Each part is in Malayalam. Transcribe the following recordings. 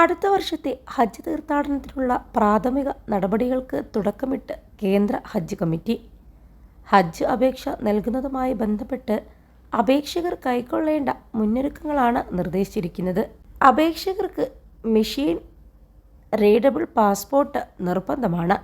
അടുത്ത വർഷത്തെ ഹജ്ജ് തീർത്ഥാടനത്തിനുള്ള പ്രാഥമിക നടപടികൾക്ക് തുടക്കമിട്ട് കേന്ദ്ര ഹജ്ജ് കമ്മിറ്റി. ഹജ്ജ് അപേക്ഷ നൽകുന്നതുമായി ബന്ധപ്പെട്ട് അപേക്ഷകർ കൈക്കൊള്ളേണ്ട മുന്നൊരുക്കങ്ങളാണ് നിർദ്ദേശിച്ചിരിക്കുന്നത്. അപേക്ഷകർക്ക് മെഷീൻ റീഡബിൾ പാസ്പോർട്ട് നിർബന്ധമാണ്.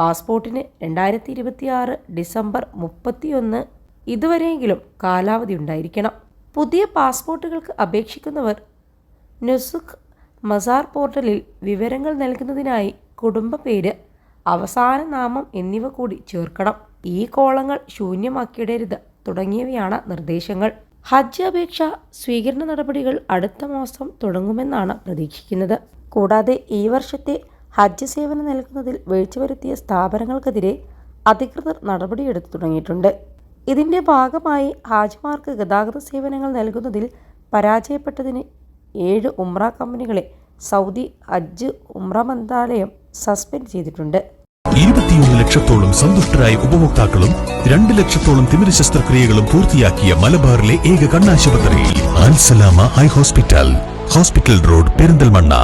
പാസ്പോർട്ടിന് രണ്ടായിരത്തി ഇരുപത്തി ആറ് ഡിസംബർ മുപ്പത്തിയൊന്ന് ഇതുവരെയെങ്കിലും കാലാവധി ഉണ്ടായിരിക്കണം. പുതിയ പാസ്പോർട്ടുകൾക്ക് അപേക്ഷിക്കുന്നവർ നുസുഖ് മസാർ പോർട്ടലിൽ വിവരങ്ങൾ നൽകുന്നതിനായി കുടുംബ പേര് അവസാന നാമം എന്നിവ കൂടി ചേർക്കണം. ഈ കോളങ്ങൾ ശൂന്യമാക്കിയിടരുത് തുടങ്ങിയവയാണ് നിർദ്ദേശങ്ങൾ. ഹജ്ജ് അപേക്ഷ സ്വീകരണ നടപടികൾ അടുത്ത മാസം തുടങ്ങുമെന്നാണ് പ്രതീക്ഷിക്കുന്നത്. കൂടാതെ ഈ വർഷത്തെ ഹജ്ജ് സേവനം നൽകുന്നതിൽ വീഴ്ച വരുത്തിയ സ്ഥാപനങ്ങൾക്കെതിരെ അധികൃതർ നടപടിയെടുത്തു തുടങ്ങിയിട്ടുണ്ട്. ഇതിന്റെ ഭാഗമായി ഹാജിമാർക്ക് ഗതാഗത സേവനങ്ങൾ നൽകുന്നതിൽ പരാജയപ്പെട്ടതിന് ഏഴ് ഉംറ കമ്പനികളെ സൗദി ഹജ്ജ് ഉംറ മന്ത്രാലയം സസ്പെൻഡ് ചെയ്തിട്ടുണ്ട്. ഇരുപത്തിയൊന്ന് ലക്ഷത്തോളം സന്തുഷ്ടരായ ഉപഭോക്താക്കളും രണ്ട് ലക്ഷത്തോളം തിമിര ശസ്ത്രക്രിയകളും പൂർത്തിയാക്കിയ മലബാറിലെ ഏക കണ്ണാശുപത്രി Alsalama eye hospital hospital road Perinthalmanna.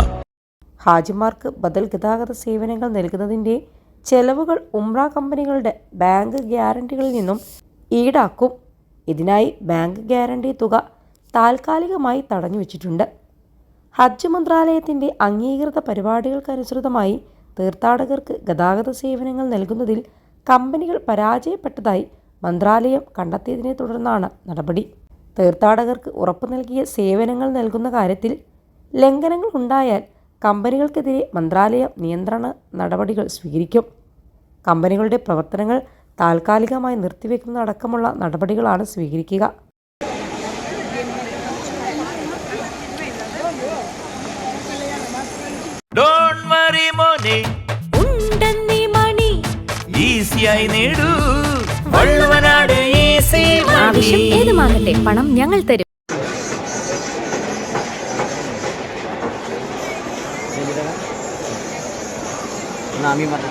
ഹാജിമാർക്ക് ബദൽ ഗതാഗത സേവനങ്ങൾ നൽകുന്നതിന്റെ ചെലവുകൾ ഉംറ കമ്പനികളുടെ ബാങ്ക് ഗ്യാരണ്ടികളിൽ നിന്നും ഈടാക്കും. ഇതിനായി ബാങ്ക് ഗ്യാരണ്ടി തുക താൽക്കാലികമായി തടഞ്ഞു വച്ചിട്ടുണ്ട്. ഹജ്ജ് മന്ത്രാലയത്തിന്റെ അംഗീകൃത പരിപാടികൾക്കനുസൃതമായി തീർത്ഥാടകർക്ക് ഗതാഗത സേവനങ്ങൾ നൽകുന്നതിൽ കമ്പനികൾ പരാജയപ്പെട്ടതായി മന്ത്രാലയം കണ്ടെത്തിയതിനെ തുടർന്നാണ് നടപടി. തീർത്ഥാടകർക്ക് ഉറപ്പു നൽകിയ സേവനങ്ങൾ നൽകുന്ന കാര്യത്തിൽ ലംഘനങ്ങൾ ഉണ്ടായാൽ കമ്പനികൾക്കെതിരെ മന്ത്രാലയം നിയന്ത്രണ നടപടികൾ സ്വീകരിക്കും. കമ്പനികളുടെ പ്രവർത്തനങ്ങൾ താൽക്കാലികമായി നിർത്തിവെക്കുന്നതടക്കമുള്ള നടപടികളാണ് സ്വീകരിക്കുക. ഡോൺ വറി മോനെ. ഉണ്ടെന്നീ മണി. ഈസിയായി നേടൂ. വള്ളുവനാട് ഈസി ആവശ്യം ഏതുമാകട്ടെ പണം ഞങ്ങൾ തരും. না আমি মাঠে